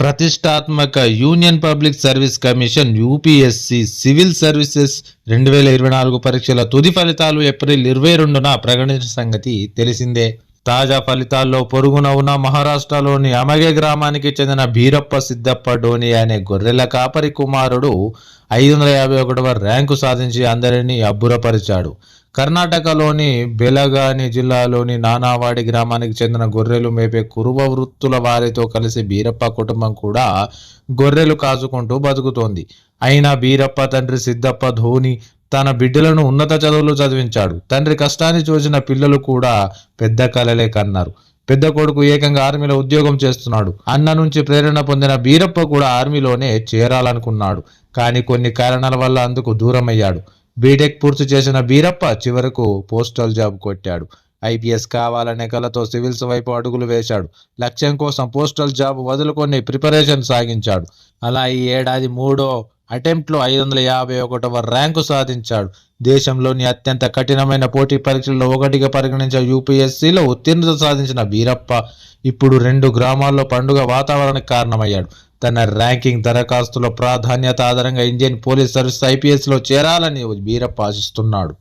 ప్రతిష్టాత్మక Union Public Service Commission UPSC civil services రెండు వేల ఇరవై నాలుగు పరీక్షల తుది ఫలితాలు ఏప్రిల్ ఇరవై రెండున ప్రకటించిన సంగతి తెలిసిందే. తాజా ఫలితాల్లో పొరుగున ఉన్న మహారాష్ట్రలోని అమగే గ్రామానికి చెందిన భీరప్ప సిద్దప్ప డోని అనే గొర్రెల కాపరి కుమారుడు ఐదు వందల యాభై ఒకటవ ర్యాంకు సాధించి అందరినీ అబ్బురపరిచాడు. కర్ణాటకలోని బెలగాని జిల్లాలోని నానావాడి గ్రామానికి చెందిన గొర్రెలు మేపే కురువ వృత్తుల వారితో కలిసి బీరప్ప కుటుంబం కూడా గొర్రెలు కాచుకుంటూ బతుకుతోంది. అయినా బీరప్ప తండ్రి సిద్ధప్ప ధోని తన బిడ్డలను ఉన్నత చదువులు చదివించాడు. తండ్రి కష్టాన్ని చూసిన పిల్లలు కూడా పెద్ద కలలే కన్నారు. పెద్ద కొడుకు ఏకంగా ఆర్మీలో ఉద్యోగం చేస్తున్నాడు. అన్న నుంచి ప్రేరణ పొందిన బీరప్ప కూడా ఆర్మీలోనే చేరాలనుకున్నాడు. కానీ కొన్ని కారణాల వల్ల అందుకు దూరమయ్యాడు. బీటెక్ పూర్తి చేసిన బీరప్ప చివరకు పోస్టల్ జాబ్ కొట్టాడు. ఐపీఎస్ కావాలనే కలతో సివిల్స్ వైపు అడుగులు వేశాడు. లక్ష్యం కోసం పోస్టల్ జాబ్ వదులుకొని ప్రిపరేషన్ సాగించాడు. అలా ఈ ఏడాది మూడో అటెంప్ట్లో ఐదు వందల యాభై ఒకటవ ర్యాంకు సాధించాడు. దేశంలోని అత్యంత కఠినమైన పోటీ పరీక్షల్లో ఒకటిగా పరిగణించే యూపీఎస్సీలో ఉత్తీర్ణత సాధించిన బీరప్ప ఇప్పుడు రెండు గ్రామాల్లో పండుగ వాతావరణానికి కారణమయ్యాడు. తన ర్యాంకింగ్ దరఖాస్తులో ప్రాధాన్యత ఆధారంగా ఇండియన్ పోలీస్ సర్వీస్ ఐపీఎస్లో చేరాలని వీరప్ప ఆశిస్తున్నాడు